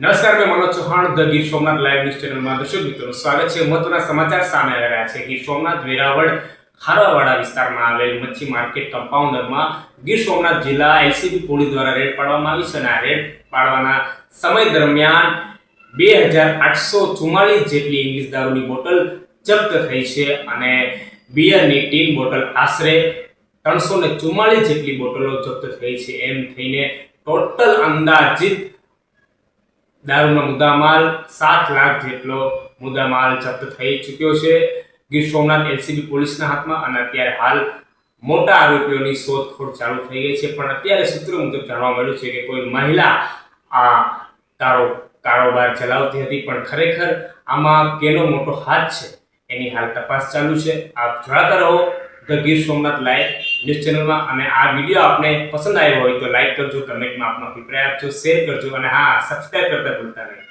નમસ્કાર, મેં Manoj Chauhan, the Gir Somnath live news ચેનલમાં દર્શક મિત્રો સ્વાગત છે. મહત્વના સમાચાર સામે આવી રહ્યા છે. ગીર સોમનાથ, વેરાવળ, ખારવાવાડા વિસ્તારમાં આવેલ મચ્છી માર્કેટ કમ્પાઉન્ડરમાં ગીર સોમનાથ જિલ્લા એલસીબી પોલીસ દ્વારા રેડ પાડવામાં આવી છે અને આ રેડ પાડવાના સમય દરમિયાન બે હજાર આઠસો ચુમ્માલીસ જેટલી ઇંગ્લિશ દારૂની બોટલ જપ્ત થઈ છે અને બિયરની ટીન બોટલ આશરે ત્રણસો ને ચુમ્માલીસ જેટલી બોટલો જપ્ત થઈ છે. એમ થઈને ટોટલ અંદાજિત દારૂનો મુદ્દામાલ સાત લાખ જેટલો મુદ્દામાલ જપ્ત થઈ ચૂક્યો છે. ગીર સોમનાથ એલસીબી પોલીસના હાથમાં અને અત્યારે હાલ મોટા આરોપીઓની શોધખોળ ચાલુ થઈ ગઈ છે. પણ અત્યારે સૂત્રો મુજબ જાણવા મળ્યું છે કે કોઈ મહિલા આ કારો કારોબાર ચલાવતી હતી, પણ ખરેખર આમાં કેનો મોટો હાથ છે એની હાલ તપાસ ચાલુ છે. આપ જોડાતા રહો the Gir Somnath live news ચેનલમાં અને આ વીડિયો આપને પસંદ આવ્યો હોય તો લાઈક કરજો કમેન્ટમાં આપનો અભિપ્રાય આપજો શેર કરજો અને હા સબસ્ક્રાઈબ કરતા ભૂલતા નહીં.